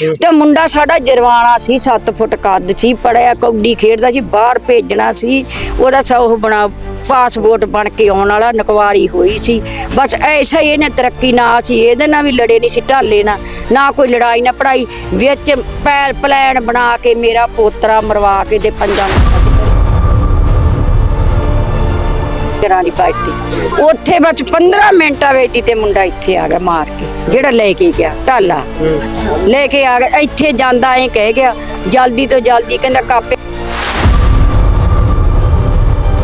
ਤੇ ਮੁੰਡਾ ਸਾਡਾ ਜਰਵਾਣਾ ਸੀ 7 ਫੁੱਟ ਕੱਦ ਸੀ ਪੜਿਆ ਕੌਡੀ ਖੇਡਦਾ ਸੀ, ਬਾਹਰ ਭੇਜਣਾ ਸੀ। ਉਹਦਾ ਸਾ ਉਹ ਬਣਾ ਪਾਸਪੋਰਟ ਬਣ ਕੇ ਆਉਣ ਵਾਲਾ, ਨਕਵਾਰੀ ਹੋਈ ਸੀ। ਬਸ ਐਸਾ ਹੀ ਇਹਨੇ ਤਰੱਕੀ ਨਾ ਸੀ, ਇਹਦੇ ਨਾਲ ਵੀ ਲੜੇ ਨਹੀਂ ਸੀ, ਢਾਲੇ ਨਾਲ। ਨਾ ਕੋਈ ਲੜਾਈ ਨਾ ਪੜਾਈ, ਵਿੱਚ ਪੈਲ ਪਲਾਨ ਬਣਾ ਕੇ ਮੇਰਾ ਪੋਤਰਾ ਮਰਵਾ ਕੇ ਦੇ ਪੰਜਾਂ ਘਰਾਂ ਦੀ ਪਾਈਤੀ ਉੱਥੇ ਬਸ 15 ਮਿੰਟਾਂ ਵਿੱਚ ਤੇ ਮੁੰਡਾ ਇੱਥੇ ਆ ਗਿਆ ਮਾਰ ਕੇ, ਜਿਹੜਾ ਲੈ ਕੇ ਗਿਆ ਢਾਲਾ ਲੈ ਕੇ ਆ ਗਿਆ, ਇੱਥੇ ਜਾਂਦਾ ਐ ਕਹਿ ਗਿਆ, ਜਲਦੀ ਤੋਂ ਜਲਦੀ ਕਹਿੰਦਾ ਕਾਪੇ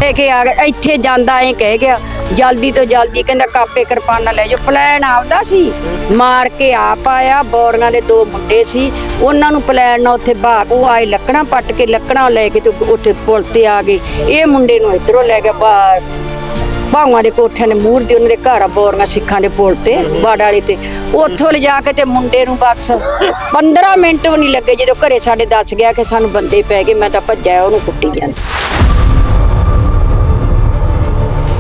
ਲੈ ਕੇ ਆ ਗਿਆ, ਇੱਥੇ ਜਾਂਦਾ ਐ ਕਹਿ ਗਿਆ, ਜਲਦੀ ਤੋਂ ਜਲਦੀ ਕਹਿੰਦਾ ਕਾਪੇ ਕਿਰਪਾਨਾਂ ਲੈ ਜਾਓ। ਪਲਾਨ ਆਪਦਾ ਸੀ। ਮਾਰ ਕੇ ਆਪ ਆਇਆ, ਬੋਰੀਆਂ ਦੇ ਦੋ ਮੁੰਡੇ ਸੀ। ਉਹਨਾਂ ਨੂੰ ਪਲਾਨ ਨਾਲ ਉੱਥੇ ਬਾਗ ਉਹ ਆਏ ਲੱਕੜਾਂ ਪੱਟ ਕੇ, ਲੱਕੜਾਂ ਲੈ ਕੇ ਤੇ ਉੱਥੇ ਪੁਲ ਤੇ ਆ ਗਏ। ਇਹ ਮੁੰਡੇ ਨੂੰ ਇਧਰੋਂ ਲੈ ਗਿਆ ਬਾ ਭਾਵਾਂ ਦੇ ਕੋਠਿਆਂ ਦੇ ਮੂਹਰ ਦੇ ਉਹਨਾਂ ਦੇ ਘਰ ਆ ਬੋਰੀਆਂ ਸਿੱਖਾਂ ਦੇ ਪੁਲ ਤੇ, ਬਾੜ ਵਾਲੀ ਤੇ। ਉੱਥੋਂ ਲਿਜਾ ਕੇ ਤੇ ਮੁੰਡੇ ਨੂੰ ਬਸ 15 ਮਿੰਟ ਵੀ ਨਹੀਂ ਲੱਗੇ, ਜਦੋਂ ਘਰੇ ਸਾਡੇ ਦੱਸ ਗਿਆ ਕਿ ਸਾਨੂੰ ਬੰਦੇ ਪੈ ਗਏ, ਮੈਂ ਤਾਂ ਭੱਜਿਆ, ਉਹਨੂੰ ਕੁੱਟੀ ਜਾਂਦਾ।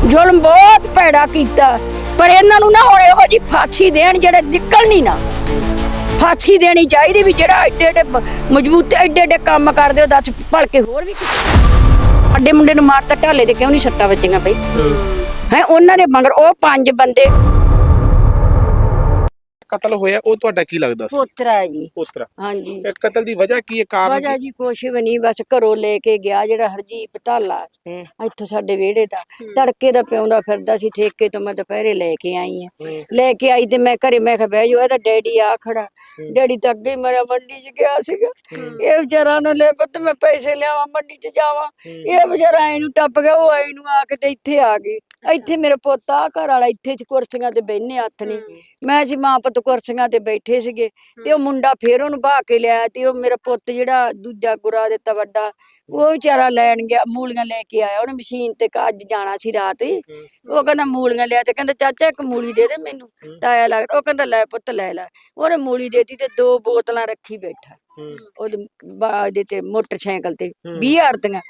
ਜ਼ੁਲਮ ਬਹੁਤ ਭੈੜਾ ਕੀਤਾ, ਪਰ ਇਹਨਾਂ ਨੂੰ ਨਾ ਹੁਣ ਇਹੋ ਜੀ ਫਾਂਸੀ ਦੇਣ ਜਿਹੜੇ ਨਿਕਲਣੀ ਨਾ। ਫਾਂਸੀ ਦੇਣੀ ਚਾਹੀਦੀ ਵੀ ਜਿਹੜਾ ਐਡੇ ਐਡੇ ਮ- ਮਜ਼ਬੂਤ ਐਡੇ ਐਡੇ ਕੰਮ ਕਰਦੇ ਉਹ ਦੱਸ ਭਲਕੇ ਹੋਰ ਵੀ ਅੱਡੇ ਮੁੰਡੇ ਨੂੰ ਮਾਰਤਾ ਢਾਲੇ ਦੇ ਕਿਉਂ ਨਹੀਂ ਸੱਟਾਂ ਵੱਜੀਆਂ ਬਈ? ਹੈ, ਉਹਨਾਂ ਦੇ ਮਗਰ ਉਹ ਪੰਜ ਬੰਦੇ ਕਤਲ ਹੋਇਆ ਉਹ ਤੁਹਾਡਾ ਕੀ ਲੱਗਦਾ ਸੀ? ਪੋਤਰਾ ਹੈ ਜੀ। ਪੁੱਤਰ। ਹਾਂਜੀ। ਇਹ ਕਤਲ ਦੀ ਵਜ੍ਹਾ ਕੀ ਹੈ? ਕਾਰਨ ਵਜ੍ਹਾ ਜੀ ਕੁਛ ਵੀ ਨਹੀਂ ਬਸ ਘਰੋਂ ਲੈ ਕੇ ਗਿਆ ਜਿਹੜਾ ਹਰਜੀਤ ਢਾਲਾ। ਹੂੰ। ਇੱਥੋਂ ਸਾਡੇ ਵਿਹੜੇ ਦਾ। ਤੜਕੇ ਦਾ ਪਿਉਂਦਾ ਫਿਰਦਾ ਸੀ ਠੇਕੇ ਤੋਂ ਮੈਂ ਦੁਪਹਿਰੇ ਲੈ ਕੇ ਆਈ ਆ ਹੂੰ। ਲੈ ਕੇ ਆਈ ਤੇ ਮੈਂ ਘਰੇ ਮੈਂ ਕਿਹਾ ਬਹਿ ਜਾ ਇਹਦਾ ਡੈਡੀ ਆ ਖੜਾ। ਡੈਡੀ ਤਾਂ ਅੱਗੇ ਹੀ ਮੇਰਾ ਮੰਡੀ 'ਚ ਗਿਆ ਸੀਗਾ। ਇਹ ਵਿਚਾਰਾ ਨੂੰ ਲੈ ਪੁੱਤ ਮੈਂ ਪੈਸੇ ਲਿਆਵਾਂ ਮੰਡੀ 'ਚ ਜਾਵਾਂ। ਇਹ ਵਿਚਾਰਾ ਇਹਨੂੰ ਟੱਪ ਗਿਆ ਉਹ ਆਈ ਨੂੰ ਆ ਕੇ ਤੇ ਇੱਥੇ ਆ ਗਈ। ਇੱਥੇ ਮੇਰੇ ਪੁੱਤ ਆ ਘਰ ਵਾਲਾ ਇੱਥੇ ਚ ਕੁਰਸੀਆਂ ਤੇ ਬੈਠਨੇ ਹੱਥ ਨੇ। ਮੈਂ ਜੀ ਮਾਂ ਪੁੱਤ ਕੁਰਸੀਆਂ ਤੇ ਬੈਠੇ ਸੀਗੇ ਤੇ ਉਹ ਮੁੰਡਾ ਫੇਰ ਉਹਨੂੰ ਬਾਹ ਕੇ ਲਿਆਇਆ ਤੇ ਉਹ ਮੇਰਾ ਪੁੱਤ ਜਿਹੜਾ ਦੂਜਾ ਗੁਰਾ ਦਿੱਤਾ ਵੱਡਾ ਉਹ ਵਿਚਾਰਾ ਲੈਣ ਗਿਆ ਮੂਲੀਆਂ ਲੈ ਕੇ ਆਇਆ। ਉਹਨੇ ਮਸ਼ੀਨ ਤੇ ਅੱਜ ਜਾਣਾ ਸੀ ਰਾਤ ਹੀ। ਉਹ ਕਹਿੰਦਾ ਮੂਲੀਆਂ ਲਿਆ ਤੇ ਕਹਿੰਦਾ ਚਾਚਾ ਇੱਕ ਮੂਲੀ ਦੇ ਦੇ ਮੈਨੂੰ। ਤਾਇਆ ਲੱਗਦਾ ਉਹ ਕਹਿੰਦਾ ਲੈ ਪੁੱਤ ਲੈ ਲੈ। ਉਹਨੇ ਮੂਲੀ ਦੇਤੀ ਤੇ ਦੋ ਬੋਤਲਾਂ ਰੱਖੀ ਬੈਠਾ। ਉਹਦੇ ਬਾਅਦ ਦੇ ਤੇ ਮੋਟਰਸਾਈਕਲ ਤੇ 20 ਹਜ਼ਾਰ ਦੀਆਂ।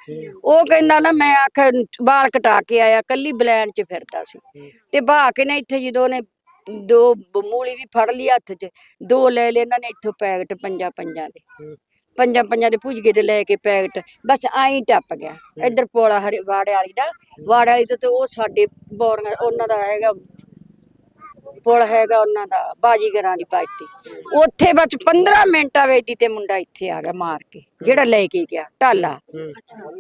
ਉਹ ਕਹਿੰਦਾ ਨਾ ਮੈਂ ਆਖਿਆ ਵਾਲ ਕਟਾ ਕੇ ਆਇਆ ਕੱਲੀ ਬਲੈਨ ਚ ਫਿਰਦਾ ਸੀ। ਤੇ ਬਹਾ ਕੇ ਨਾ ਇੱਥੇ ਜਦੋਂ ਉਹਨੇ ਦੋ ਬ- ਮੂਲੀ ਵੀ ਫੜ ਲਈ ਹੱਥ 'ਚ ਦੋ ਲੈ ਲਏ ਇਹਨਾਂ ਨੇ ਇੱਥੋਂ ਪੈਕਟ ਪੰਜਾਂ ਪੰਜਾਂ ਦੇ। ਪੰਜਾਂ ਪੰਜਾਂ ਦੇ ਭੁਜਗੇ ਦੇ ਲੈ ਕੇ ਪੈਕਟ ਬਸ ਆਈ ਟੱਪ ਗਿਆ। ਇੱਧਰ ਪੋਲਾ ਹਰੇ ਵਾੜੇ ਵਾਲੀ ਦਾ ਵਾੜੇ ਵਾਲੀ ਤੋਂ ਤੇ ਉਹ ਸਾਡੇ ਬੋਰੀਆਂ ਉਹਨਾਂ ਦਾ ਹੈਗਾ ਪੁਲ ਹੈਗਾ ਉਹਨਾਂ ਦਾ, ਬਾਜੀਗਰਾਂ ਦੀ ਪਾਰਟੀ। ਉੱਥੇ ਬਸ 15 ਮਿੰਟਾਂ ਵਿੱਚ ਹੀ ਤੇ ਮੁੰਡਾ ਇੱਥੇ ਆ ਗਿਆ ਮਾਰ ਕੇ, ਜਿਹੜਾ ਲੈ ਕੇ ਗਿਆ, ਢਾਲਾ।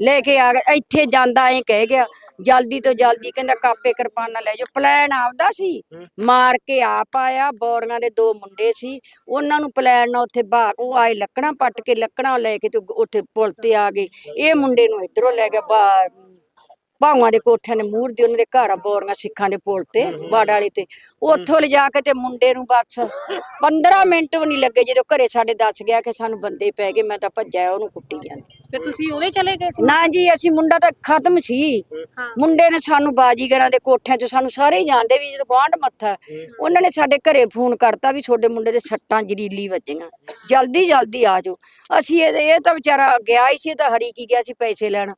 ਲੈ ਕੇ ਆ ਗਿਆ, ਇੱਥੇ ਜਾਂਦਾ ਐ ਕਹਿ ਗਿਆ, ਜਲਦੀ ਤੋਂ ਜਲਦੀ ਕਹਿੰਦਾ, ਕਾਪੇ ਕਿਰਪਾਨਾ ਲੈ ਜਾਓ। ਪਲਾਨ ਆਪਦਾ ਸੀ। ਮਾਰ ਕੇ ਆਪ ਆਇਆ, ਬੋਰੀਆਂ ਦੇ ਦੋ ਮੁੰਡੇ ਸੀ। ਉਹਨਾਂ ਨੂੰ ਪਲਾਨ ਨਾਲ ਉੱਥੇ ਬਾਗ ਉਹ ਆਏ ਲੱਕੜਾਂ ਪੱਟ ਕੇ, ਲੱਕੜਾਂ ਲੈ ਕੇ ਤੇ ਉੱਥੇ ਪੁਲ ਤੇ ਆ ਗਏ। ਇਹ ਮੁੰਡੇ ਨੂੰ ਇਧਰੋਂ ਲੈ ਗਿਆ ਭਾਵਾਂ ਦੇ ਕੋਠਿਆਂ ਦੇ ਮੂਹਰ ਦੇ ਉਹਨਾਂ ਦੇ ਘਰ ਆ ਬੋਰੀਆਂ ਸਿੱਖਾਂ ਦੇ ਪੁਲ ਤੇ ਬਾੜ ਵਾਲੀ ਤੇ। ਉੱਥੋਂ ਲਿਜਾ ਕੇ ਤੇ ਮੁੰਡੇ ਨੂੰ ਬਸ 15 ਮਿੰਟ ਵੀ ਨਹੀਂ ਲੱਗੇ ਜਦੋਂ ਘਰੇ ਸਾਡੇ ਦੱਸ ਗਿਆ ਕਿ ਸਾਨੂੰ ਬੰਦੇ ਪੈ ਗਏ ਮੈਂ ਤਾਂ ਭੱਜਿਆ ਉਹਨੂੰ ਕੁੱਟੀ ਜਾਂਦਾ। ਫਿਰ ਤੁਸੀਂ ਉਹਦੇ ਚਲੇ ਗਏ ਸੀ? ਨਾ ਜੀ ਅਸੀਂ ਮੁੰਡਾ ਤਾਂ ਖਤਮ ਸੀ। ਮੁੰਡੇ ਨੇ ਸਾਨੂੰ ਬਾਜੀਗਰਾਂ ਦੇ ਕੋਠਿਆਂ 'ਚ ਸਾਨੂੰ ਸਾਰੇ ਹੀ ਜਾਣਦੇ ਵੀ ਜਦੋਂ ਗੁਆਂਢ ਮੱਥਾ ਉਹਨਾਂ ਨੇ ਸਾਡੇ ਘਰੇ ਫੋਨ ਕਰਤਾ ਵੀ ਤੁਹਾਡੇ ਮੁੰਡੇ ਦੇ ਸੱਟਾਂ ਜਰੀਲੀ ਵੱਜੀਆਂ। ਜਲਦੀ ਜਲਦੀ ਆ ਜਾਓ। ਅਸੀਂ ਇਹ ਤਾਂ ਵਿਚਾਰਾ ਗਿਆ ਹੀ ਸੀ ਤਾਂ ਹਰੀ ਕੀ ਗਿਆ ਸੀ ਪੈਸੇ ਲੈਣ।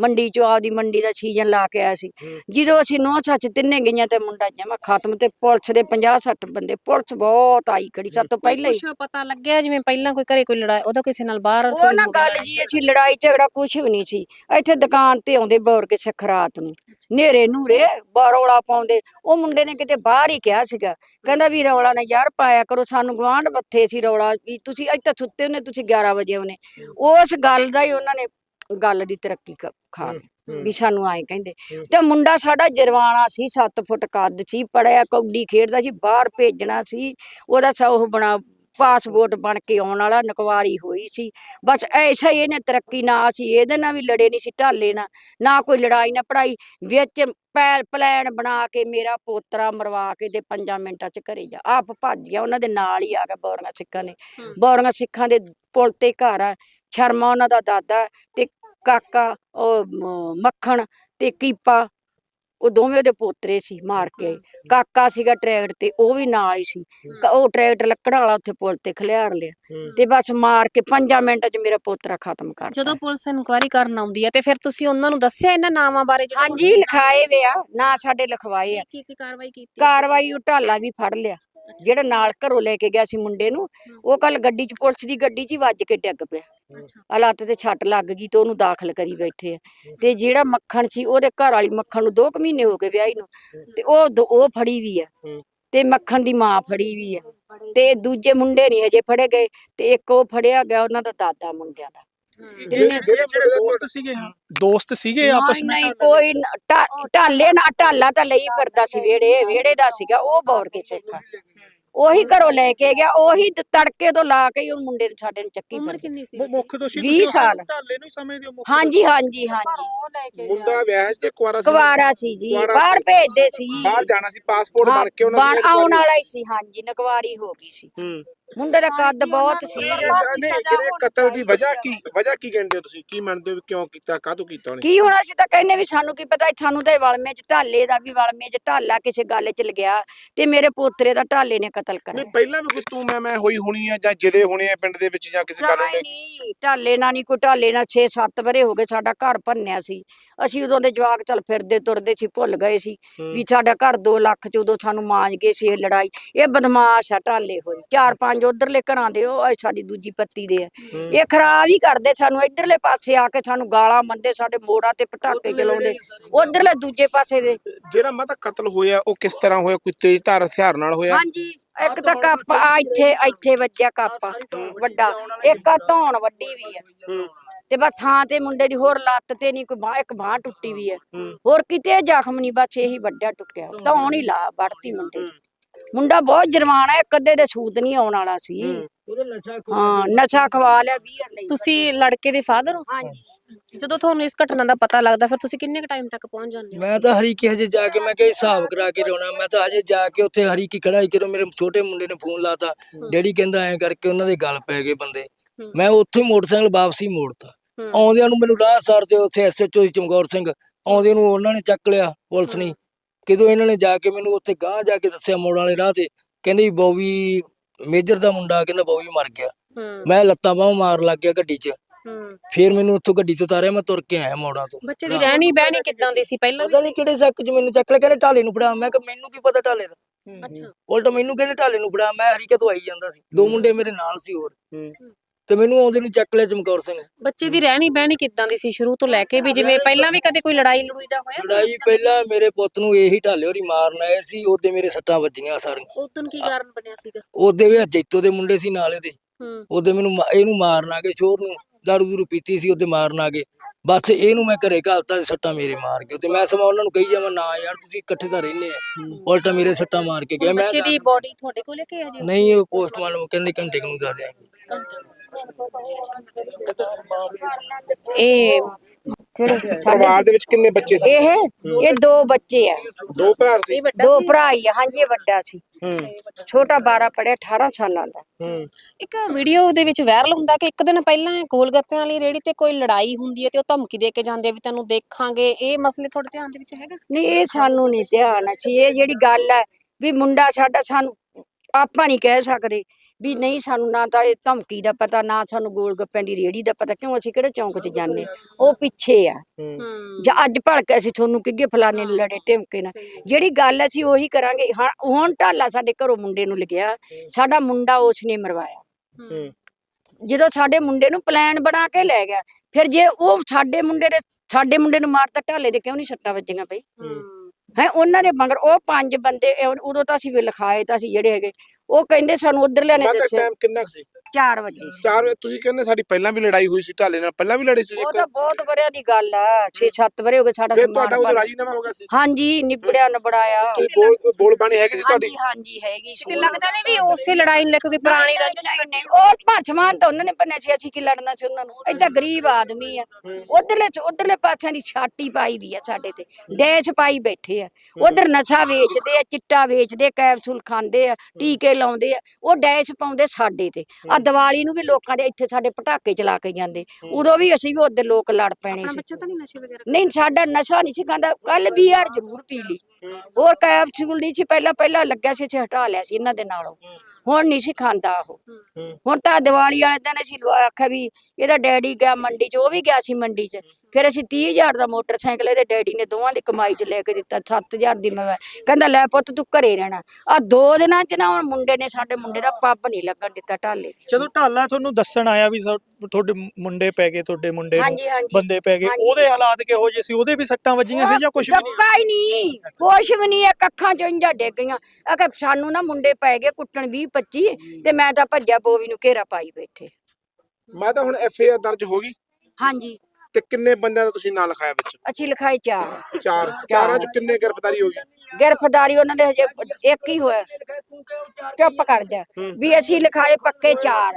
ਮੰਡੀ ਚੋਂ ਆਪਦੀ ਮੰਡੀ ਦਾ ਸੀਜ਼ਨ ਲਾ ਕੇ ਆਇਆ ਸੀ। ਜਦੋਂ ਅਸੀਂ ਨੌ ਸੱਚ ਤਿੰਨੇ ਗਈਆਂ ਤੇ ਮੁੰਡਾ ਜਮਾ ਖਤਮ ਤੇ ਪੁਲਿਸ ਦੇ 50 60 ਬੰਦੇ ਪੁਲਿਸ ਬਹੁਤ ਆਈ ਖੜੀ ਸਭ ਤੋਂ ਪਹਿਲਾਂ ਹੀ। ਕੁਛ ਪਤਾ ਲੱਗਿਆ ਜਿਵੇਂ ਪਹਿਲਾਂ ਕੋਈ ਘਰੇ ਕੋਈ ਲੜਾਈ ਉਹਦਾ ਕਿਸੇ ਨਾਲ ਬਾਹਰ ਉਹ ਕੋਈ ਨਾ ਗੱਲ ਜੀ ਅਸੀਂ ਲੜਾਈ ਝਗੜਾ ਕੁਝ ਵੀ ਨਹੀਂ ਸੀ। ਇੱਥੇ ਦੁਕਾਨ ਤੇ ਆਉਂਦੇ ਬੌਰ ਕੇ ਸਖਰਾਤ ਨੂੰ। ਨੇਰੇ ਨੂਰੇ ਬਾਰੋਲਾ ਪਾਉਂਦੇ। ਉਹ ਮੁੰਡੇ ਨੇ ਕਿਤੇ ਬਾਹਰ ਹੀ ਕਿਹਾ ਸੀਗਾ। ਕਹਿੰਦਾ ਵੀ ਰੌਲਾ ਨਾ ਯਾਰ ਪਾਇਆ ਕਰੋ ਸਾਨੂੰ ਗਵਾਂਢ ਬੱਥੇ ਸੀ ਰੌਲਾ ਵੀ ਤੁਸੀਂ ਇੱਥੇ ਸੁੱਤੇ ਹੁੰਦੇ ਤੁਸੀਂ 11 ਵਜੇ ਉਹਨੇ ਉਸ ਗੱਲ ਦਾ ਹੀ ਉਹਨਾਂ ਨੇ ਗੱਲ ਦੀ ਤਰੱਕੀ ਕ- ਖਾ ਗਏ ਵੀ ਸਾਨੂੰ ਆਏ ਕਹਿੰਦੇ। ਤੇ ਮੁੰਡਾ ਸਾਡਾ ਜਰਵਾਣਾ ਸੀ 7 ਫੁੱਟ ਕੱਦ ਸੀ ਪੜਿਆ ਕੌਡੀ ਖੇਡਦਾ ਸੀ ਬਾਹਰ ਭੇਜਣਾ ਸੀ। ਉਹਦਾ ਸਾ ਉਹ ਬਣਾ ਪਾਸਪੋਰਟ ਬਣ ਕੇ ਆਉਣ ਵਾਲਾ ਨਕਵਾਰੀ ਹੋਈ ਸੀ। ਬਸ ਐਸਾ ਹੀ ਇਹਨੇ ਤਰੱਕੀ ਨਾ ਸੀ ਇਹਦੇ ਨਾਲ ਵੀ ਲੜੇ ਨਹੀਂ ਸੀ ਢਾਲੇ ਨਾਲ ਨਾ ਕੋਈ ਲੜਾਈ ਨਾ ਪੜਾਈ ਵਿੱਚ ਪੈਲ ਪਲਾਨ ਬਣਾ ਕੇ ਮੇਰਾ ਪੋਤਰਾ ਮਰਵਾ ਕੇ ਤੇ ਪੰਜਾਂ ਮਿੰਟਾਂ ਚ ਘਰੇ ਜਾ ਆਪ ਭੱਜ ਗਿਆ ਉਹਨਾਂ ਦੇ ਨਾਲ ਹੀ ਆ ਗਿਆ ਬੋਰੀਆਂ ਸਿੱਖਾਂ ਨੇ। ਬੋਰੀਆਂ ਸਿੱਖਾਂ ਦੇ ਪੁਲ ਤੇ ਘਰ ਆ। ਸ਼ਰਮਾ ਉਹਨਾਂ ਦਾ ਦਾਦਾ ਤੇ ਕਾਕਾ ਉਹ ਮੱਖਣ ਤੇ ਕੀਪਾ ਉਹ ਦੋਵੇਂ ਉਹਦੇ ਪੋਤਰੇ ਸੀ ਮਾਰ ਕੇ। ਆਏ ਕਾਕਾ ਸੀਗਾ ਟਰੈਕਟਰ ਤੇ ਉਹ ਵੀ ਨਾਲ ਹੀ ਸੀ। ਉਹ ਟਰੈਕਟਰ ਲੱਕੜਾਂ ਵਾਲਾ ਉੱਥੇ ਪੁਲ ਤੇ ਖਲਿਆਰ ਲਿਆ ਤੇ ਬਸ ਮਾਰ ਕੇ 5 ਮਿੰਟਾਂ 'ਚ ਮੇਰਾ ਪੋਤਰਾ ਖਤਮ ਕਰ ਜਦੋਂ ਪੁਲਿਸ ਇਨਕੁਆਇਰੀ ਕਰਨ ਆਉਂਦੀ ਹੈ ਤੇ ਫਿਰ ਤੁਸੀਂ ਉਹਨਾਂ ਨੂੰ ਦੱਸਿਆ ਇਹਨਾਂ ਨਾਵਾਂ ਬਾਰੇ ਜਿਹੜਾ ਹਾਂਜੀ ਲਿਖਾਏ ਵੇ ਆ ਨਾ ਸਾਡੇ ਲਿਖਵਾਏ ਆ। ਕੀ ਕੀ ਕਾਰਵਾਈ ਕੀਤੀ ਕਾਰਵਾਈ ਉਹ ਢਾਲਾ ਵੀ ਫੜ ਲਿਆ ਜਿਹੜਾ ਨਾਲ ਘਰੋਂ ਲੈ ਕੇ ਗਿਆ ਸੀ ਮੁੰਡੇ ਨੂੰ। ਉਹ ਕੱਲ ਗੱਡੀ 'ਚ ਪੁਲਿਸ ਦੀ ਗੱਡੀ 'ਚ ਹੀ ਵੱਜ ਕੇ ਡਿੱਗ ਪਿਆ। ਆ ਲੱਤ ਤੇ ਛੱਟ ਲੱਗ ਗਈ ਤੇ ਉਹਨੂੰ ਦਾਖਲ ਕਰੀ ਬੈਠੇ ਆ। ਤੇ ਜਿਹੜਾ ਮੱਖਣ ਸੀ ਉਹਦੇ ਘਰ ਵਾਲੀ ਮੱਖਣ ਨੂੰ 2 ਮਹੀਨੇ ਹੋ ਗਏ ਵਿਆਹੀ ਨੂੰ ਤੇ ਉਹ ਉਹ ਫੜੀ ਵੀ ਆ। ਤੇ ਮੱਖਣ ਦੀ ਮਾਂ ਫੜੀ ਵੀ ਆ। ਤੇ ਦੂਜੇ ਮੁੰਡੇ ਨਹੀਂ ਹਜੇ ਫੜੇ ਗਏ ਤੇ ਇੱਕ ਉਹ ਫੜਿਆ ਗਿਆ ਉਹਨਾਂ ਦਾ ਦਾਦਾ ਮੁੰਡਿਆਂ ਦਾ। ਦੋਸਤ ਸੀਗੇ ਦੋਸਤ ਸੀਗੇ ਆਪਸ ਵਿੱਚ? ਨਹੀਂ ਕੋਈ ਢਾਲੇ ਨਾ ਢਾਲਾ ਤਾਂ ਲਈ ਫਿਰਦਾ ਸੀ ਵਿਹੜੇ ਵਿਹੜੇ ਦਾ ਸੀਗਾ ਉਹ ਬੌਰ ਕੇ ਸਿੱਖਾ ਉਹੀ ਘਰੋਂ ਲੈ ਕੇ ਗਿਆ ਉਹੀ ਤੜਕੇ ਤੋਂ ਲਾ ਕੇ ਹੀ ਉਹ ਮੁੰਡੇ ਨੂੰ ਸਾਡੇ ਨੂੰ ਚੱਕੀ ਉਮਰ ਕਿੰਨੀ ਸੀ ਮੁ- ਮੁੱਖ ਦੋਸ਼ੀ ਵੀਹ ਤੁਸੀਂ ਸਾਲ। ਢਾਲੇ ਨੂੰ ਹੀ ਸਮਝਦੇ ਹੋ ਮੁੱਖ ਹਾਂਜੀ ਹਾਂਜੀ ਹਾਂਜੀ। ਉਹ ਲੈ ਕੇ ਮੁੰਡਾ ਵਿਆਹ ਸੀ ਤੇ ਕੁਆਰਾ ਸੀ। ਕੁਵਾਰਾ ਸੀ ਜੀ। ਕੁਆਰਾ ਬਾਹਰ ਸੀ। ਭੇਜਦੇ ਸੀ। ਬਾਹਰ ਜਾਣਾ ਸੀ ਪਾਸਪੋਰਟ ਹਾਂ, ਬਣ ਕੇ ਉਹਨਾਂ ਬਣ- ਆਉਣ ਵਾਲਾ ਹੀ ਸੀ। ਹਾਂਜੀ ਨਕਵਾਰੀ ਹੋ ਗਈ ਸੀ। ਹੂੰ। ਮੁੰਡੇ ਦਾ ਕੱਦ ਬਹੁਤ ਸੀ ਨਹੀਂ ਜਿਹੜੇ ਕਤਲ ਦੀ ਵਜ੍ਹਾ ਕੀ ਵਜ੍ਹਾ ਕੀ ਕਹਿੰਦੇ ਹੋ ਤੁਸੀਂ? ਕੀ ਮੰਨਦੇ ਹੋ ਵੀ ਕਿਉਂ ਕੀਤਾ? ਕਾਹਤੋਂ ਕੀਤਾ ਉਹਨੇ? ਕੀ ਹੁਣ ਅਸੀਂ ਤਾਂ ਕਹਿੰਨੇ ਵੀ ਸਾਨੂੰ ਕੀ ਪਤਾ ਸਾਨੂੰ ਤਾਂ ਇਹ ਵਲਮੇ ਚ ਢਾਲੇ ਦਾ ਵੀ ਵਲਮੇ ਚ ਢਾਲਾ ਕਿਸੇ ਗੱਲ ਚ ਲਗਿਆ ਤੇ ਮੇਰੇ ਪੋਤਰੇ ਦਾ ਢਾਲੇ ਨੇ ਕਤਲ ਕਰਿਆ। ਨਹੀਂ ਪਹਿਲਾਂ ਵੀ ਕੋਈ ਤੂੰ ਮੈਂ ਮੈਂ ਹੋਈ ਹੋਣੀ ਆ ਜਾਂ ਜਿਹਦੇ ਹੋਣੇ ਆ ਪਿੰਡ ਦੇ ਵਿੱਚ ਜਾਂ ਕਿਸੇ ਗੱਲ ਨੂੰ ਲੈ ਕੇ ਨਹੀਂ ਢਾਲੇ ਨਾਲ ਨਹੀਂ ਕੋਈ ਢਾਲੇ ਨਾਲ 6-7 ਵਰੇ ਹੋ ਗਏ ਸਾਡਾ ਘਰ ਭੰਨਿਆ ਸੀ। ਅਸੀਂ ਉਦੋਂ ਦੇ ਜਵਾਕ ਚੱਲ ਫਿਰਦੇ ਤੁਰਦੇ ਸੀ ਭੁੱਲ ਗਏ ਸੀ ਵੀ ਸਾਡਾ ਘਰ 2 ਲੱਖ ਚ ਉਦੋਂ ਸਾਨੂੰ ਮਾਂਜ ਗਏ ਸੀ ਇਹ ਲੜਾਈ। ਇਹ ਬਦਮਾਸ਼ ਆ ਢਾਲੇ ਹੋਏ। ਚਾਰ ਪੰਜ ਉਧਰਲੇ ਘਰਾਂ ਦੇ ਉਹ ਸਾਡੀ ਦੂਜੀ ਪੱਤੀ ਦੇ ਆ। ਇਹ ਖਰਾਬ ਹੀ ਕਰਦੇ ਸਾਨੂੰ ਇਧਰਲੇ ਪਾਸੇ ਆ ਕੇ ਸਾਨੂੰ ਗਾਲਾਂ ਮੰਦੇ ਸਾਡੇ ਮੋੜਾਂ ਤੇ ਪਟਾਕੇ ਚਲਾਉਂਦੇ। ਉਧਰਲੇ ਦੂਜੇ ਪਾਸੇ ਦੇ। ਜਿਹੜਾ ਮਾਤਾ ਕਤਲ ਹੋਇਆ ਉਹ ਕਿਸ ਤਰ੍ਹਾਂ ਹੋਇਆ? ਕੋਈ ਤੇਜ਼ ਧਾਰ ਹਥਿਆਰ ਨਾਲ ਹੋਇਆ? ਹਾਂਜੀ ਇੱਕ ਤਾਂ ਕੱਪ ਆ ਇੱਥੇ ਇੱਥੇ ਵੱਜਿਆ ਕੱਪ। ਵੱਡਾ ਇੱਕ ਆ ਧੌਣ ਵੱਡੀ ਵੀ ਹੂੰ। ਤੇ ਬਸ ਥਾਂ ਤੇ ਮੁੰਡੇ ਦੀ ਹੋਰ ਲੱਤ ਤੇ ਨਹੀਂ ਕੋਈ ਬਾਹ ਇੱਕ ਬਾਹ ਟੁੱਟੀ ਵੀ ਹੈ। ਹੋਰ ਕਿਤੇ ਜ਼ਖਮ ਨਹੀਂ ਬਸ ਇਹੀ ਵੱਡਾ ਟੁੱਟਿਆ। ਧੌਣ ਹੀ ਲਾ ਵੜਤੀ ਮੁੰਡੇ ਦੀ। ਮੁੰਡਾ ਬਹੁਤ ਜਰਮਾਨਾ ਹੈ ਕਦੇ ਦੇ ਛੂਤ ਨਹੀਂ ਆਉਣ ਵਾਲਾ ਸੀ। ਹਾਂ ਨਸ਼ਾ ਖਵਾ ਲਿਆ। 20 ਲਈ ਤੁਸੀਂ ਲੜਕੇ ਦੇ ਫਾਦਰ ਹੋ? ਹਾਂਜੀ। ਜਦੋਂ ਤੁਹਾਨੂੰ ਇਸ ਘਟਨਾ ਦਾ ਪਤਾ ਲੱਗਦਾ ਫਿਰ ਤੁਸੀਂ ਕਿੰਨੇ ਕ ਟਾਈਮ ਤੱਕ ਪਹੁੰਚ ਜਾਂਦੇ ਹੋ? ਮੈਂ ਤਾਂ ਹਰੀਕੀ ਹਜੇ ਜਾ ਕੇ ਮੈਂ ਕਿਹਾ ਹਿਸਾਬ ਕਰਾ ਕੇ ਰੋਣਾ। ਮੈਂ ਤਾਂ ਹਜੇ ਜਾ ਕੇ ਉੱਥੇ ਹਰੀਕੀ ਖੜਾ ਹੀ ਕਿਰੋ ਮੇਰੇ ਛੋਟੇ ਮੁੰਡੇ ਨੇ ਫੋਨ ਲਾਤਾ। ਡੈਡੀ ਕਹਿੰਦਾ ਐਂ ਕਰਕੇ ਉਹਨਾਂ ਦੇ ਗਲ ਪੈ ਗਏ ਬੰਦੇ। ਮੈਂ ਉੱਥੇ ਮੋਟਰਸਾਈਕਲ ਵਾਪਸੀ ਮੋੜਤਾ। ਆਉਂਦਿਆਂ ਨੂੰ ਮੈਨੂੰ ਰਾਹ ਸਰ ਤੇ ਉੱਥੇ ਐਸਐਚਓ ਚਮਗੌਰ ਸਿੰਘ। ਆਉਂਦਿਆਂ ਨੂੰ ਉਹਨਾਂ ਨੇ ਚੱਕ ਲਿਆ ਪੁਲਿਸ ਨੇ। ਕਿਦੋਂ ਇਹਨਾਂ ਨੇ ਜਾ ਕੇ ਮੈਨੂੰ ਉੱਥੇ ਗਾਂਹ ਜਾ ਕੇ ਦੱਸਿਆ ਮੋੜ ਵਾਲੇ ਰਾਹ ਤੇ ਕਹਿੰਦੇ ਬੋਵੀ ਮੇਜਰ ਦਾ ਮੁੰਡਾ ਕਹਿੰਦਾ ਬੋਵੀ ਮਰ ਗਿਆ। ਮੈਂ ਲੱਤਾਂ ਬਾਹਾਂ ਮਾਰ ਲੱਗ ਗਿਆ ਗੱਡੀ 'ਚ। ਫਿਰ ਮੈਨੂੰ ਉੱਥੋਂ ਗੱਡੀ ਤੋਂ ਉਤਾਰਿਆ ਮੈਂ ਤੁਰ ਕੇ ਆਇਆ ਮੋੜਾਂ ਤੋਂ। ਬੱਚੇ ਦੀ ਰਹਿਣੀ ਬਹਿਣੀ ਕਿੱਦਾਂ ਦੀ ਸੀ ਪਹਿਲਾਂ ਪਤਾ ਨਹੀਂ ਕਿਹੜੇ ਸੱਕ 'ਚ ਮੈਨੂੰ ਚੱਕ ਲਿਆ ਕਹਿੰਦੇ ਢਾਲੇ ਨੂੰ ਫੜਾ। ਮੈਂ ਕਿਹਾ ਮੈਨੂੰ ਕੀ ਪਤਾ ਢਾਲੇ ਦਾ? ਅੱਛਾ। ਉਲਟਾ ਮੈਨੂੰ ਕਹਿੰਦੇ ਢਾਲੇ ਨੂੰ ਫੜਾ। ਮੈਂ ਹਰੀਕੇ ਤੋਂ ਆਈ ਜਾਂਦਾ ਸੀ। ਦੋ ਮੁੰਡੇ ਮੇਰੇ ਨਾਲ ਸੀ ਹੋਰ। ਤੇ ਮੈਨੂੰ ਆਉਂਦੇ ਨੂੰ ਚੱਕ ਲਿਆ ਚਮਕੌਰ ਸਿੰਘ। ਬੱਚੇ ਦੀ ਰਹਿਣੀ ਬਹਿਣੀ ਕਿੱਦਾਂ ਦੀ ਸੀ ਸ਼ੁਰੂ ਤੋਂ ਲੈ ਕੇ ਵੀ ਜਿਵੇਂ ਪਹਿਲਾਂ ਵੀ ਕਦੇ ਕੋਈ ਲੜਾਈ ਲੜੂਈ ਦਾ ਹੋਇਆ? ਲੜਾਈ ਪਹਿਲਾਂ ਮੇਰੇ ਪੁੱਤ ਨੂੰ ਇਹੀ ਢਾਲੇ ਹੋਰੀ ਮਾਰਨ ਆਏ ਸੀ ਉਹਦੇ ਮੇਰੇ ਸੱਟਾਂ ਵੱਜੀਆਂ ਸਾਰੀਆਂ। ਉਦੋਂ ਕੀ ਕਾਰਨ ਬਣਿਆ ਸੀਗਾ? ਉਹਦੇ ਵੀ ਜੈਤੋ ਦੇ ਮੁੰਡੇ ਸੀ ਨਾਲੇ ਦੇ ਉਹਦੇ ਮੈਨੂੰ ਮਾ- ਇਹਨੂੰ ਮਾਰਨ ਆ ਗਏ ਸ਼ੋਰ ਨੂੰ ਦਾਰੂ ਦੂਰੂ ਪੀਤੀ ਸੀ ਉਹਦੇ ਮਾਰਨ ਆ ਗਏ। ਬਸ ਇਹਨੂੰ ਮੈਂ ਘਰੇ ਘਾਲਤਾ ਸੱਟਾਂ ਮੇਰੇ ਮਾਰ ਕੇ ਤੇ ਮੈਂ ਸਮਾਂ ਉਹਨਾਂ ਨੂੰ ਕਹੀ ਜਾਵਾਂ ਨਾ ਯਾਰ ਤੁਸੀਂ ਇਕੱਠੇ ਤਾਂ ਰਹਿੰਦੇ ਆ। ਉਲਟਾ ਮੇਰੇ ਸੱਟਾਂ ਮਾਰ ਕੇ ਗਿਆ। ਮੈਂ ਬੱਚੇ ਦੀ ਬੋਡੀ ਤੁਹਾਡੇ ਕੋਲ ਹੈ ਕਿ ਹਜੇ? ਨਹੀਂ ਉਹ ਪੋਸਟਮਾਰਟਮ ਕਹਿੰਦੇ ਘੰਟੇ ਕੁ ਨੂੰ ਦੱਸ ਦਿਆਂਗੇ ਇਹ ਕਿਹੜੇ ਪਰਿਵਾਰ ਦੇ ਵਿੱਚ ਕਿੰਨੇ ਬੱਚੇ ਸੀ? ਇਹ ਇਹ ਦੋ ਬੱਚੇ ਆ। ਦੋ ਭਰਾ ਸੀ? ਦੋ ਭਰਾ ਹੀ ਆ ਹਾਂਜੀ ਇਹ ਵੱਡਾ ਸੀ। ਛੋਟਾ 12 ਪੜਿਆ 18 ਸਾਲਾਂ ਦਾ। ਹੂੰ। ਇੱਕ ਵੀਡੀਓ ਦੇ ਵਿੱਚ ਵਾਇਰਲ ਹੁੰਦਾ ਕਿ ਇੱਕ ਦਿਨ ਪਹਿਲਾਂ ਗੋਲ ਗੱਪਿਆਂ ਵਾਲੀ ਰੇੜੀ ਤੇ ਕੋਈ ਲੜਾਈ ਹੁੰਦੀ ਹੈ ਤੇ ਉਹ ਧਮਕੀ ਦੇ ਕੇ ਜਾਂਦੇ ਆ ਵੀ ਤੈਨੂੰ ਦੇਖਾਂਗੇ। ਇਹ ਮਸਲੇ ਤੁਹਾਡੇ ਧਿਆਨ ਦੇ ਵਿੱਚ ਹੈਗਾ? ਨਹੀਂ ਇਹ ਸਾਨੂੰ ਨਹੀਂ ਧਿਆਨ ਸੀ ਇਹ ਜਿਹੜੀ ਗੱਲ ਹੈ ਵੀ ਮੁੰਡਾ ਸਾਡਾ ਸਾਨੂੰ ਆਪਾਂ ਨਹੀਂ ਕਹਿ ਸਕਦੇ। ਵੀ ਨਹੀਂ ਸਾਨੂੰ ਨਾ ਤਾਂ ਇਹ ਧਮਕੀ ਦਾ ਪਤਾ ਨਾ ਸਾਨੂੰ ਗੋਲ ਗੱਪਿਆਂ ਦੀ ਰੇੜੀ ਦਾ ਪਤਾ ਕਿਉਂ ਅਸੀਂ ਕਿਹੜੇ ਚੌਂਕ 'ਚ ਜਾਂਦੇ ਉਹ ਪਿੱਛੇ ਆ। ਜਾਂ ਅੱਜ ਭਲਕੇ ਅਸੀਂ ਤੁਹਾਨੂੰ ਕਿੱਗੇ ਫਲਾਣੇ ਨੇ ਲੜੇ ਢਿਮਕੇ ਨਾਲ। ਜਿਹੜੀ ਗੱਲ ਅਸੀਂ ਉਹੀ ਕਰਾਂਗੇ। ਹਾਂ, ਹੁਣ ਢਾਲਾ ਸਾਡੇ ਘਰੋਂ ਮੁੰਡੇ ਨੂੰ ਲਿਖਿਆ ਸਾਡਾ ਮੁੰਡਾ ਉਸ ਨੇ ਮਰਵਾਇਆ। ਹੂੰ। ਜਦੋਂ ਸਾਡੇ ਮੁੰਡੇ ਨੂੰ ਪਲਾਨ ਬਣਾ ਕੇ ਲੈ ਗਿਆ ਫਿਰ ਜੇ ਉਹ ਸਾਡੇ ਮੁੰਡੇ ਦੇ ਸਾਡੇ ਮੁੰਡੇ ਨੂੰ ਮਾਰਤਾ ਢਾਲੇ ਦੇ ਕਿਉਂ ਨਹੀਂ ਸੱਟਾਂ ਵੱਜੀਆਂ ਪਈ? ਹੈ। ਉਹਨਾਂ ਦੇ ਮਗਰ ਉਹ ਪੰਜ ਬੰਦੇ ਉਦੋਂ- ਤਾਂ ਅਸੀਂ ਵੀ ਲਿਖਾਏ ਤਾਂ ਸੀ ਜਿਹੜੇ ਹੈਗੇ ਉਹ ਕਹਿੰਦੇ ਸਾਨੂੰ ਨੇ ਮਾਤਾ ਦੱਸਿਆ ਟਾਈਮ ਕਿੰਨਾ ਕੁ ਸੀ? 4 ਵਜੇ। ਸੀ। 4 ਵਜੇ ਤੁਸੀਂ ਕਹਿੰਦੇ ਸਾਡੀ ਪਹਿਲਾਂ ਵੀ ਲੜਾਈ ਹੋਈ ਸੀ ਢਾਲੇ ਨਾਲ ਪਹਿਲਾਂ ਵੀ ਲੜੇ ਸੀ ਉਹ ਤਾਂ ਬਹੁਤ ਵਰਿਆਂ ਦੀ ਗੱਲ ਆ 6-7 ਵਰੇ ਹੋ ਗਏ ਸਾਡਾ ਫਿਰ ਸਮਾਨ ਤੁਹਾਡਾ ਉਹ ਭੰਨ- ਰਾਜੀਨਾਮਾ ਹੋ ਗਿਆ ਸੀ। ਹਾਂਜੀ ਨਿਬੜਿਆ ਨਬੜਾਇਆ। ਕੋਈ ਬੋਲ ਬੋਲ ਬਾਣੀ ਹੈਗੀ ਸੀ ਤੁਹਾਡੀ? ਹਾਂਜੀ ਹਾਂਜੀ ਹੈਗੀ ਸੀ। ਤੇ ਲੱਗਦਾ ਨਹੀਂ ਵੀ ਉਸੇ ਲੜਾਈ ਨੂੰ ਲੈ ਕੇ ਕੋਈ ਪੁਰਾਣੀ ਰੰਜਿਸ਼ ਨਹੀਂ ਨਹੀਂ ਉਹ ਭਾਂਚਮਾਨ ਤਾਂ ਉਹਨਾਂ ਨੇ ਬੰਨੇ ਸੀ ਅਸੀਂ ਕੀ ਲੜਨਾ ਸੀ ਉਹਨਾਂ ਨੂੰ। ਏਦਾਂ ਗਰੀਬ ਆਦਮੀ ਆ। ਉਧਰਲੇ ਚ ਉਧਰਲੇ ਪਾਸਿਆਂ ਦੀ ਛਾਟੀ ਪਾਈ ਵੀ ਆ ਸਾਡੇ ਤੇ। ਡੈਸ਼ ਪਾਈ ਬੈਠੇ ਆ। ਉਧਰ ਨਸ਼ਾ ਵੇਚਦੇ ਆ ਚਿੱਟਾ ਵੇਚਦੇ ਕੈਪਸੂਲ ਖਾਂਦੇ ਆ ਟੀਕੇ ਲਾਉਂਦੇ ਆ। ਉਹ ਡੈਸ਼ ਪਾਉਂਦੇ ਸਾਡੇ ਤੇ। ਆ ਦੀਵਾਲੀ ਨੂੰ ਵੀ ਲੋਕਾਂ ਦੇ ਇੱਥੇ ਸਾਡੇ ਪਟਾਕੇ ਚਲਾ ਕੇ ਜਾਂਦੇ। ਉਦੋਂ ਵੀ ਅਸੀਂ ਵੀ ਉਹਦੇ ਲੋਕ ਲੜ ਪੈਣੇ ਸੀ। ਬੱਚਾ ਤਾਂ ਨਹੀਂ ਨਸ਼ੇ ਵਗੈਰਾ ਨਹੀਂ ਸਾਡਾ ਨਸ਼ਾ ਨਹੀਂ ਸੀ ਖਾਂਦਾ। ਕੱਲ ਵੀ ਯਾਰ ਜ਼ਰੂਰ ਪੀ ਲਈ। ਹੋਰ ਕੈਪਸੂਲ ਨਹੀਂ ਸੀ ਪਹਿਲਾਂ ਪਹਿਲਾਂ ਲੱਗਿਆ ਸੀ ਅਸੀਂ ਹਟਾ ਲਿਆ ਸੀ ਇਹਨਾਂ ਦੇ ਨਾਲੋਂ। ਹੁਣ ਨਹੀਂ ਸੀ ਖਾਂਦਾ ਉਹ। ਹੁਣ ਤਾਂ ਦੀਵਾਲੀ ਵਾਲੇ ਦਿਨ ਅਸੀਂ ਲਵਾ- ਆਖਿਆ ਵੀ ਇਹਦਾ ਡੈਡੀ ਗਿਆ ਮੰਡੀ 'ਚ ਉਹ ਵੀ ਗਿਆ ਸੀ ਮੰਡੀ 'ਚ। ਫਿਰ ਅਸੀਂ 30000 ਦਾ ਮੋਟਰਸਾਈਕਲ ਇਹਦੇ ਡੈਡੀ ਨੇ ਦੋਵਾਂ ਦੀ ਕਮਾਈ ਚ ਲੈ ਕੇ ਦਿੱਤਾ 7000 ਦੀ ਮੈਂ ਕਹਿੰਦਾ ਲੈ ਪੁੱਤ ਤੂੰ ਘਰੇ ਰਹਿਣਾ। ਆ ਦੋ ਦਿਨਾਂ ਚ ਨਾ ਹੁਣ ਮੁੰਡੇ ਨੇ ਸਾਡੇ ਮੁੰਡੇ ਦਾ ਪੱਬ ਨਹੀਂ ਲੱਗਣ ਦਿੱਤਾ ਢਾਲੇ। ਜਦੋਂ ਢਾਲਾ ਤੁਹਾਨੂੰ ਦੱਸਣ ਆਇਆ ਵੀ ਤੁਹਾਡੇ ਮੁੰਡੇ ਪੈ ਗਏ ਤੁਹਾਡੇ ਮੁੰਡੇ ਨੂੰ ਬੰਦੇ ਪੈ ਗਏ। ਉਹਦੇ ਹਾਲਾਤ ਕਿਹੋ ਜਿਹੇ ਸੀ? ਉਹਦੇ ਵੀ ਸੱਟਾਂ ਵੱਜੀਆਂ ਸੀ ਜਾਂ ਕੁਝ ਵੀ? ਨਹੀਂ ਡੱਕਾ ਹੀ ਨਹੀਂ ਕੁਛ ਵੀ ਨਹੀਂ ਇੱਕ ਅੱਖਾਂ ਚੋਂ ਇੰਜਾ ਡਿੱਗ ਗਈਆਂ। ਅਕੇ ਸਾਨੂੰ ਨਾ ਮੁੰਡੇ ਪੈ ਗਏ ਕੁੱਟਣ 20 25 ਤੇ ਮੈਂ ਤਾਂ ਭੱਜਿਆ ਬੋਵੀ ਨੂੰ ਘੇਰਾ ਪਾਈ ਬੈਠੇ। ਮੈਂ ਤਾਂ ਹੁਣ ਐਫ ਆਈ ਆਰ ਦਰਜ ਹੋ ਗਈ। ਹਾਂਜੀ। ਤੇ ਕਿੰਨੇ ਬੰਦਿਆਂ ਦਾ ਤੁਸੀਂ ਨਾਂ ਲਿਖਾਇਆ ਵਿੱਚ? ਅੱਛੀ ਲਿਖਾਈ ਚਾਰ। ਚਾਰ। ਚਾਰਾਂ। ਚ ਕਿੰਨੇ ਗ੍ਰਿਫਤਾਰੀ ਹੋ ਗਈ ਗ੍ਰਿਫਤਾਰੀ ਉਹਨਾਂ ਦੇ ਹਜੇ ਇੱਕ ਹੀ ਹੋਇਆ। ਚੁੱਪ ਕਰ ਜਾ। ਵੀ ਅਸੀਂ ਲਿਖਾਏ ਪੱਕੇ ਚਾਰ।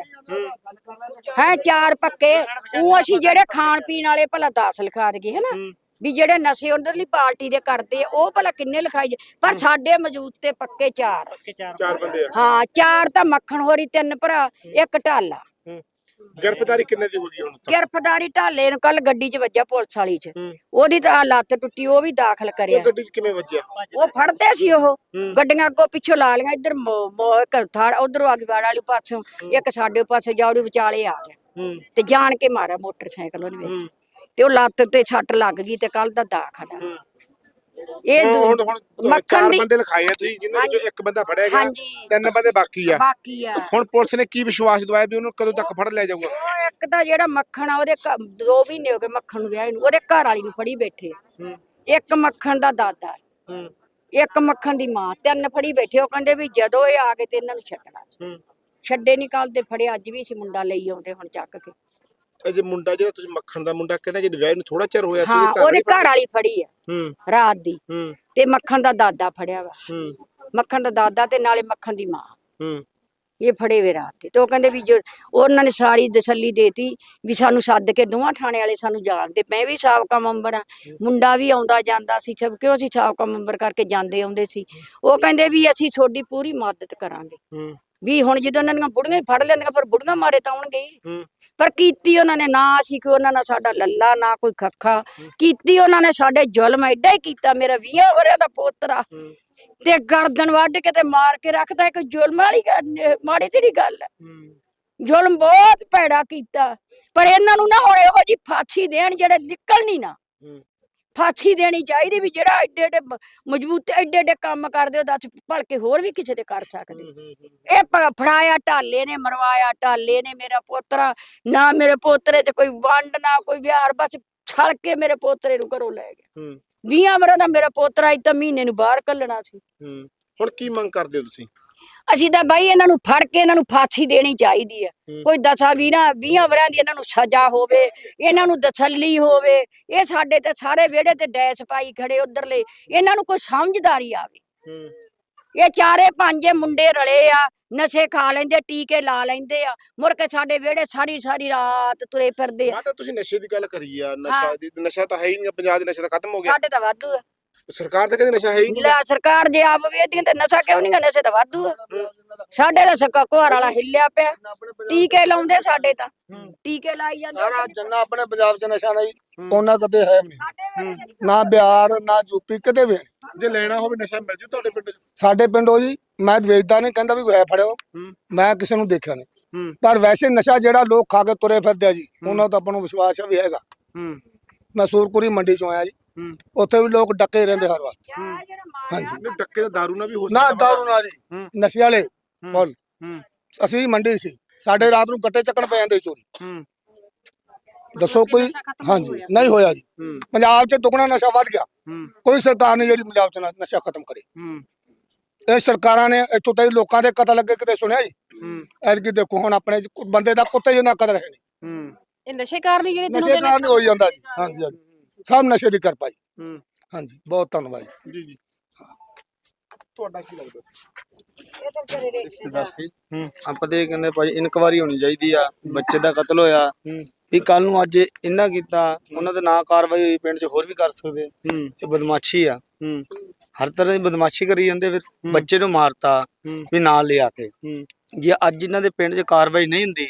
ਹੈ। ਚਾਰ ਪੱਕੇ। ਉਹ ਅਸੀਂ ਜਿਹੜੇ ਖਾਣ ਪੀਣ ਵਾਲੇ ਭਲਾ 10 ਲਿਖਾ ਦਈਏ ਹਨਾ? ਵੀ ਜਿਹੜੇ ਨਸ਼ੇ ਉਧਰਲੀ ਪਾਰਟੀ ਦੇ ਕਰਦੇ ਆ ਉਹ ਭਲਾ ਕਿੰਨੇ ਲਿਖਾਈ ਜੇ ਪਰ ਸਾਡੇ ਮੌਜੂਦ ਤੇ ਪੱਕੇ ਚਾਰ। ਚਾਰ। ਬੰਦੇ ਆ। ਹਾਂ ਚਾਰ ਤਾਂ ਮੱਖਣ ਹੋਰੀ ਤਿੰਨ ਭਰਾ ਇੱਕ ਢਾਲਾ। ਗ੍ਰਿਫਤਾਰੀ ਕਿੰਨੇ ਦੀ ਹੋ ਗਈ ਹੁਣ ਤੱਕ? ਗ੍ਰਿਫਤਾਰੀ ਢਾਲੇ ਨੂੰ ਕੱਲ ਗੱਡੀ 'ਚ ਵੱਜਾ ਪੁਲਿਸ ਵਾਲੀ 'ਚ। ਹੂੰ। ਉਹਦੀ ਤਾਂ ਲੱਤ ਟੁੱਟੀ ਉਹ ਵੀ ਦਾਖਲ ਕਰਿਆ। ਉਹ ਗੱਡੀ 'ਚ ਕਿਵੇਂ ਵੱਜਿਆ? ਉਹ ਫੜਦੇ ਸੀ ਉਹ। ਗੱਡੀਆਂ ਅੱਗੋਂ ਪਿੱਛੋਂ ਲਾ ਲੀਆਂ ਇੱਧਰ ਮੋ- ਮੋ- ਇੱਕ ਥਾੜ ਉਧਰੋਂ ਆਗਵਾੜ ਵਾਲੀ ਪਾਸੋਂ ਇੱਕ ਸਾਡੇ ਪਾਸੇ ਜਾਉੜੀ ਵਿਚਾਲੇ ਆ ਗਿਆ। ਹੂੰ। ਤੇ ਜਾਣ ਕੇ ਮਾਰਿਆ ਮੋਟਰਸਾਈਕਲ ਉਹਨੇ ਵਿੱਚ। ਤੇ ਉਹ ਲੱਤ ਤੇ ਛੱਟ ਲੱਗ ਗਈ ਤੇ ਕੱਲ ਦਾ ਦਾਖਲ ਆ। ਇਹ ਹੁਣ ਹੁਣ ਮੱਖਣ ਚਾਰ ਦੀ ਬੰਦੇ ਲਿਖਾਏ ਆ ਤੁਸੀਂ ਜਿਨ੍ਹਾਂ ਵਿੱਚੋਂ ਇੱਕ ਬੰਦਾ ਫੜਿਆ ਗਿਆ ਹਾਂਜੀ। ਤਿੰਨ ਬੰਦੇ ਬਾਕੀ ਆ। ਬਾਕੀ ਆ। ਹੁਣ ਪੁਲਿਸ ਨੇ ਕੀ ਵਿਸ਼ਵਾਸ ਦਵਾਇਆ ਵੀ ਉਹਨੂੰ ਕਦੋਂ ਤੱਕ ਫੜ ਲਿਆ ਜਾਊਗਾ? ਉਹ ਇੱਕ ਤਾਂ ਜਿਹੜਾ ਮੱਖਣ ਆ ਉਹਦੇ ਘ- ਦੋ ਮਹੀਨੇ ਹੋ ਗਏ ਮੱਖਣ ਨੂੰ ਵਿਆਹ ਨੂੰ ਉਹਦੇ ਘਰ ਵਾਲੀ ਨੂੰ ਫੜੀ ਬੈਠੇ ਇੱਕ ਮੱਖਣ ਦਾ ਦਾਦਾ। ਇੱਕ ਮੱਖਣ ਦੀ ਮਾਂ ਤਿੰਨ ਫੜੀ ਬੈਠੇ ਉਹ ਕਹਿੰਦੇ ਵੀ ਜਦੋਂ ਇਹ ਆ ਗਏ ਤੇ ਇਹਨਾਂ ਨੂੰ ਛੱਡਣਾ। ਛੱਡੇ ਨਹੀਂ ਕੱਲ ਦੇ ਫੜੇ ਅੱਜ ਵੀ ਸੀ ਮੁੰਡਾ ਲਈ ਆਉਂਦੇ ਹੁਣ ਚੱਕ ਕੇ। ਅਜੇ ਮੁੰਡਾ ਜਿਹੜਾ ਤੁਸੀਂ ਮੱਖਣ ਦਾ ਮੁੰਡਾ ਕਹਿੰਦਾ ਜਿਹੜੇ ਵਿਆਹ ਨੂੰ ਥੋੜਾ ਚਿਰ ਹੋਇਆ ਸੀ ਹਾਂ ਉਹਦੇ ਘਰ ਵਾਲੀ ਫੜੀ ਆ ਹੂੰ। ਰਾਤ ਦੀ। ਹੂੰ। ਤੇ ਮੱਖਣ ਦਾ ਦਾਦਾ ਫੜਿਆ ਵਾ। ਹੂੰ। ਮੱਖਣ ਦਾ ਦਾਦਾ ਤੇ ਨਾਲੇ ਮੱਖਣ ਦੀ ਮਾਂ। ਹੂੰ। ਇਹ ਫੜੇ ਵੇ ਰਾਤ ਤੇ ਤੇ ਉਹ ਕਹਿੰਦੇ ਵੀ ਜੋ ਉਹਨਾਂ ਨੇ ਸਾਰੀ ਤਸੱਲੀ ਦੇਤੀ ਵੀ ਸਾਨੂੰ ਸੱਦ ਕੇ ਦੋਵਾਂ ਥਾਣੇ ਵਾਲੇ ਸਾਨੂੰ ਜਾਣਦੇ ਮੈਂ ਵੀ ਸਾਬਕਾ ਮੈਂਬਰ ਆ। ਮੁੰਡਾ ਵੀ ਆਉਂਦਾ ਜਾਂਦਾ ਸੀ। ਸਭ ਕਿਉਂ ਅਸੀਂ ਸਾਬਕਾ ਮੈਂਬਰ ਕਰਕੇ ਜਾਂਦੇ ਆਉਂਦੇ ਸੀ। ਉਹ ਕਹਿੰਦੇ ਵੀ ਅਸੀਂ ਤੁਹਾਡੀ ਪੂਰੀ ਮਦਦ ਕਰਾਂਗੇ। ਹੂੰ। ਵੀ ਹੁਣ ਜਦੋਂ ਉਹਨਾਂ ਦੀਆਂ ਬੁੜੀਆਂ ਫੜ ਲੈਂਦੀਆਂ ਫਿਰ ਬੁੜੀਆਂ ਮਾਰੇ ਤਾਂ ਆਉਣਗੇ ਪਰ ਕੀਤੀ ਉਹਨਾਂ ਨੇ ਨਾ ਅਸੀਂ ਕੋਈ ਉਹਨਾਂ ਨਾਲ ਸਾਡਾ ਲੱਲਾ ਨਾ ਕੋਈ ਖੱਖਾ। ਕੀਤੀ ਉਹਨਾਂ ਨੇ ਸਾਡੇ ਜ਼ੁਲਮ ਐਡਾ ਹੀ ਕੀਤਾ ਮੇਰਾ 20 ਵਰਿਆਂ ਦਾ ਪੋਤਰਾ। ਤੇ ਗਰਦਨ ਵੱਢ ਕੇ ਤੇ ਮਾਰ ਕੇ ਰੱਖਦਾ ਇੱਕ ਜ਼ੁਲਮ ਵਾਲੀ ਮਾੜੀ ਤੇਰੀ ਗੱਲ। ਜ਼ੁਲਮ ਬਹੁਤ ਭੈੜਾ ਕੀਤਾ। ਪਰ ਇਹਨਾਂ ਨੂੰ ਨਾ ਹੁਣ ਇਹੋ ਜੀ ਫਾਂਸੀ ਦੇਣ ਜਿਹੜੇ ਨਿਕਲਣੀ ਨਾ। ਫਾਂਸੀ ਦੇਣੀ ਚਾਹੀਦੀ ਵੀ ਜਿਹੜਾ ਐਡੇ ਐਡੇ ਮਜ਼ਬੂਤ ਐਡੇ ਐਡੇ ਕੰਮ ਕਰਦੇ ਹੋ ਦੱਸ ਭਲਕੇ ਹੋਰ ਵੀ ਕਿਸੇ ਦੇ ਕਰ ਸਕਦੇ। ਇਹ ਫੜਾਇਆ ਢਾਲੇ ਨੇ ਮਰਵਾਇਆ ਢਾਲੇ ਨੇ ਮੇਰਾ ਪੋਤਰਾ ਨਾ ਮੇਰੇ ਪੋਤਰੇ ਤੇ ਕੋਈ ਵੰਡ ਨਾ ਕੋਈ ਵਿਹਾਰ ਬਸ ਛਲ ਕੇ ਮੇਰੇ ਪੋਤਰੇ ਨੂੰ ਘਰੋਂ ਲੈ ਗਿਆ। ਹੂੰ। ਵੀਹਾਂ ਵਰਾਂ ਦਾ ਮੇਰਾ ਪੋਤਰਾ ਇੱਕ ਤਾਂ ਮਹੀਨੇ ਨੂੰ ਬਾਹਰ ਕੱਢਣਾ ਸੀ। ਹੁਣ ਕੀ ਮੰਗ ਕਰਦੇ ਹੋ ਤੁਸੀਂ? ਅਸੀਂ ਤਾਂ ਬਾਈ ਇਹਨਾਂ ਨੂੰ ਫੜ ਕੇ ਇਹਨਾਂ ਨੂੰ ਫਾਂਸੀ ਦੇਣੀ ਚਾਹੀਦੀ ਹੈ। ਕੋਈ ਦਸਾਂ ਵੀਹਾਂ ਵੀਹਾਂ ਵਰਿਆਂ ਦੀ ਇਹਨਾਂ ਨੂੰ ਸਜ਼ਾ ਹੋਵੇ ਇਹਨਾਂ ਨੂੰ ਤਸੱਲੀ ਹੋਵੇ ਇਹ ਸਾਡੇ ਤੇ ਸਾਰੇ ਵਿਹੜੇ ਤੇ ਡੈਸ ਪਾਈ ਖੜੇ ਉਧਰਲੇ ਇਹਨਾਂ ਨੂੰ ਕੋਈ ਸਮਝਦਾਰੀ ਆਵੇ। ਇਹ ਚਾਰੇ ਪੰਜੇ ਮੁੰਡੇ ਰਲੇ ਆ ਨਸ਼ੇ ਖਾ ਲੈਂਦੇ ਟੀਕੇ ਲਾ ਲੈਂਦੇ ਆ ਮੁੜ ਕੇ ਸਾਡੇ ਵਿਹੜੇ ਸਾਰੀ ਸਾਰੀ ਰਾਤ ਤੁਰੇ ਫਿਰਦੇ ਆ। ਮਾਤਾ ਤੁਸੀਂ ਨਸ਼ੇ ਦੀ ਗੱਲ ਕਰੀ ਆ ਨਸ਼ਾ ਦੀ ਨਸ਼ਾ ਤਾਂ ਹੈ ਹੀ ਨਹੀਂ ਪੰਜਾਬ ਦੇ ਨਸ਼ਾ ਤਾਂ ਖਤਮ ਹੋ ਗਿਆ ਸਾਡੇ ਤਾਂ ਵਾਧੂ ਆ। ਸਰਕਾਰ ਤਾਂ ਕਹਿੰਦੀ ਨਸ਼ਾ ਹੈ ਹੀ ਨਹੀਂ। ਲੈ ਸਰਕਾਰ ਜੇ ਆਪ ਵੇਚਦੀ ਤੇ ਨਸ਼ਾ ਕਿਉਂ ਨਹੀਂ ਗਾ? ਨਸ਼ੇ ਤਾਂ ਵਾਧੂ ਆ। ਸਾਡੇ ਦਾ ਸੱਕਾ ਘਰ ਵਾਲਾ ਹਿੱਲਿਆ ਪਿਆ। ਟੀਕੇ ਲਾਉਂਦੇ ਸਾਡੇ ਤਾਂ। ਟੀਕੇ ਲਾਈ ਜਾਂਦੇ ਸਾਰਾ ਜੰਨਾ ਆਪਣੇ ਪੰਜਾਬ ਚ ਨਸ਼ਾ ਨਹੀਂ ਉਹਨਾਂ ਕਦੇ ਹੈ ਨਹੀਂ। ਨਾ ਬਿਹਾਰ ਨਾ ਯੂਪੀ ਕਿਤੇ ਵੀ। ਜੇ ਲੈਣਾ ਹੋਵੇ ਨਸ਼ਾ ਮਿਲ ਜੂ ਤੁਹਾਡੇ ਪਿੰਡ 'ਚ? ਸਾਡੇ ਪਿੰਡੋਂ ਜੀ ਮੈਂ ਵੇਚਦਾ ਨਹੀਂ ਕਹਿੰਦਾ ਵੀ ਕੋਈ ਹੈ। ਫੜਿਓ ਮੈਂ ਕਿਸੇ ਨੂੰ ਦੇਖਿਆ ਨਹੀਂ। ਪਰ ਵੈਸੇ ਨਸ਼ਾ ਜਿਹੜਾ ਲੋਕ ਖਾ ਕੇ ਤੁਰੇ ਫਿਰਦੇ ਆ ਜੀ ਉਹਨਾਂ ਤੋਂ ਆਪਾਂ ਨੂੰ ਵਿਸ਼ਵਾਸ ਵੀ ਹੈਗਾ। ਮੈਂ ਸੂਰਪੁਰੀ ਮੰਡੀ ਚੋਂ ਆਇਆ ਜੀ। ਉੱਥੇ ਵੀ ਲੋਕ ਡੱਕੇ ਰਹਿੰਦੇ ਹਰ ਵਕਤ। ਹਾਂਜੀ। ਨਹੀਂ ਡੱਕੇ ਦਾ ਦਾਰੂ ਨਾਲ ਵੀ ਹੋ ਨਾ ਦਾਰੂ ਨਾ ਜੀ ਹੂੰ। ਨਸ਼ੇ ਵਾਲੇ ਹੂੰ। ਅਸੀਂ ਮੰਡੀ ਸੀ। ਸਾਡੇ ਰਾਤ ਨੂੰ ਗੱਟੇ ਚੱਕਣ ਪੈ ਜਾਂਦੇ ਚੋਰੀ। ਹੂੰ। ਦੱਸੋ ਕੋਈ? ਹਾਂਜੀ। ਨਹੀਂ ਹੋਇਆ ਜੀ। ਹੂੰ। ਪੰਜਾਬ 'ਚ ਦੁੱਗਣਾ ਨਸ਼ਾ ਵੱਧ ਗਿਆ। ਹੂੰ। ਕੋਈ ਸਰਕਾਰ ਨਹੀਂ ਜਿਹੜੀ ਪੰਜਾਬ 'ਚ ਨ- ਨਸ਼ਾ ਖਤਮ ਕਰੇ। ਹੂੰ। ਇਹ ਸਰਕਾਰਾਂ ਨੇ ਇੱਥੋਂ ਤਾਈ ਲੋਕਾਂ ਦੇ ਕਤਲ ਲੱਗੇ ਕਿਤੇ ਸੁਣਿਆ ਜੀ? ਹੂੰ। ਐਤਕੀ ਦੇਖੋ ਹੁਣ ਆਪਣੇ 'ਚ ਕੁ- ਬੰਦੇ ਦਾ ਕੁੱਤੇ ਜਿੰਨਾ ਕਦਰ ਹੈ ਨਹੀਂ। ਹੂੰ। ਇਹ ਨਸ਼ੇ ਕਾਰਨ ਹੀ ਜਿਹੜੇ ਦਿਨੋਂ ਨਸ਼ੇ ਦਿਨ ਕਾਰਨ ਹੀ ਹੋਈ ਜਾਂਦਾ ਜੀ। ਹਾਂਜੀ ਹਾਂਜੀ। ਸਭ ਨਸ਼ੇ ਦੀ ਕਿਰਪਾ ਜੀ। ਹੂੰ। ਹਾਂਜੀ ਬਹੁਤ ਧੰਨਵਾਦ ਜੀ। ਜੀ ਜੀ। ਤੁਹਾਡਾ ਕੀ ਲੱਗਦਾ ਰਿਸ਼ਤੇਦਾਰ ਸੀ। ਹੂੰ। ਆਪਾਂ ਤੇ ਇਹ ਕਹਿੰਦੇ ਭਾਈ ਇਨਕੁਆਰੀ ਹੋਣੀ ਚਾਹੀਦੀ ਆ ਬੱਚੇ ਦਾ ਕਤਲ ਹੋਇਆ। ਵੀ ਕੱਲ ਨੂੰ ਅੱਜ ਇਹਨਾਂ ਕੀਤਾ ਉਹਨਾਂ ਦੇ ਨਾਂ ਕਾਰਵਾਈ ਹੋਈ ਪਿੰਡ 'ਚ ਹੋਰ ਵੀ ਕਰ ਸਕਦੇ। ਇਹ ਬਦਮਾਸ਼ੀ ਆ। ਹੂੰ। ਹਰ ਤਰ੍ਹਾਂ ਦੀ ਬਦਮਾਸ਼ੀ ਕਰੀ ਜਾਂਦੇ ਫਿਰ। ਬੱਚੇ ਨੂੰ ਮਾਰਤਾ ਵੀ ਨਾਲ ਲਿਆ ਕੇ। ਹੂੰ। ਜੇ ਅੱਜ ਇਹਨਾਂ ਦੇ ਪਿੰਡ 'ਚ ਕਾਰਵਾਈ ਨਹੀਂ ਹੁੰਦੀ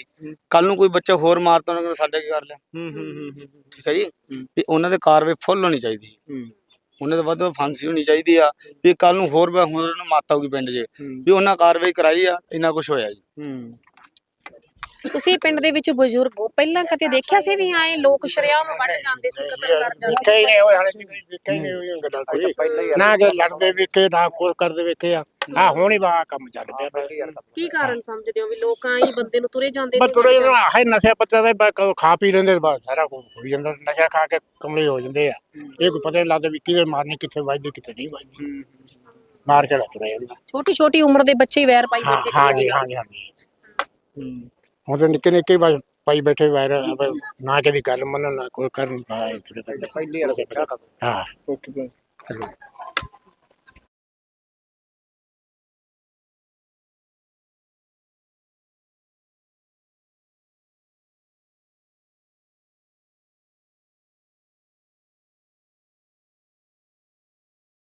ਕੱਲ ਨੂੰ ਕੋਈ ਬੱਚਾ ਹੋਰ ਮਾਰਤਾ ਉਹਨਾਂ ਨੇ ਸਾਡੇ ਕੀ ਕਰ ਲਿਆ? ਹੂੰ ਹੂੰ ਹੂੰ ਠੀਕ ਹੈ ਜੀ? ਵੀ ਉਹਨਾਂ ਦੇ ਕਾਰਵਾਈ ਫੁੱਲ ਹੋਣੀ ਚਾਹੀਦੀ ਹੂੰ। ਉਹਨਾਂ ਦੇ ਵੱਧ ਫਾਂਸੀ ਹੋਣੀ ਚਾਹੀਦੀ ਆ ਵੀ ਕੱਲ ਨੂੰ ਹੋਰ ਬ- ਹੋਰ ਨੂੰ ਮਾਤਾ ਹੋਊਗੀ ਪਿੰਡ 'ਚ। ਵੀ ਉਹਨਾਂ ਕਾਰਵਾਈ ਕਰਾਈ ਆ ਇੰਨਾ ਕੁਝ ਹੋਇਆ ਜੀ। ਹੂੰ। ਤੁਸੀਂ ਪਿੰਡ ਦੇ ਵਿੱਚ ਬਜ਼ੁਰਗ ਹੋ ਪਹਿਲਾਂ ਕਦੇ ਦੇਖਿਆ ਸੀ ਵੀ ਆਏ ਲੋਕ ਸ਼ਰਿਆਮ ਵੱਢ ਜਾਂਦੇ ਸੀ ਕਤਲ ਕਰ ਜਾਂਦੇ ਵੇਖਿਆ ਹੀ ਨਹੀਂ ਹੋਇਆ ਹਲੇ ਵੇਖਿਆ ਹੀ ਨਹੀਂ ਹੋਈਆਂ ਗੱਲਾਂ ਕੋਈ। ਨਾ ਕਿ ਲੜਦੇ ਵੇਖੇ ਨਾ ਕੁਝ ਕਰਦੇ ਵੇਖੇ ਆ। ਆ ਹੁਣ ਹੀ ਵਾ ਕੰਮ ਚੱਲ ਪਿਆ। ਕੀ ਕਾਰਨ ਸਮਝਦੇ ਹੋ ਵੀ ਲੋਕ ਆਈ ਬੰਦੇ ਨੂੰ ਤੁਰੇ ਜਾਂਦੇ ਬਸ ਤੁਰੇ ਜਦੋਂ ਆਹੇ ਨਸ਼ਾ ਪੱਤਾ ਦੇ ਬਸ ਕਦੋਂ ਖਾ ਪੀ ਲੈਂਦੇ ਬਸ ਸਾਰਾ ਕੁਝ ਹੋ ਜਾਂਦਾ ਨਸ਼ਾ ਖਾ ਕੇ ਕਮਲੇ ਹੋ ਜਾਂਦੇ ਆ। ਇਹ ਕੋਈ ਪਤਾ ਨਹੀਂ ਲੱਗਦਾ ਵੀ ਕਿਹਦੇ ਮਾਰਨੀ ਕਿੱਥੇ ਵੱਜਦੀ ਕਿੱਥੇ ਨਹੀਂ ਵੱਜਦੀ। ਮਾਰ ਕੇ ਤੁਰ ਜਾਂਦਾ ਛੋਟੀ ਛੋਟੀ ਉਮਰ ਦੇ ਬੱਚੇ ਹੀ ਵੈਰ ਪਾਈ ਹਾਂ ਜਾਂਦੇ ਹਾਂ ਜੀ ਹਾਂ ਜੀ ਹਾਂ ਜੀ। ਹੁਣ ਤਾਂ ਨਿੱਕੇ ਨਿੱਕੇ ਬਸ ਪਾਈ ਬੈਠੇ ਵਾਇਰ ਨਾ ਕਿਹਦੀ ਗੱਲ ਮੰਨਣ ਨਾ ਕੋਈ ਕਰਨ ਪਾਇਆ ਪਹਿਲੀ ਹਾਂ। ਓਕੇ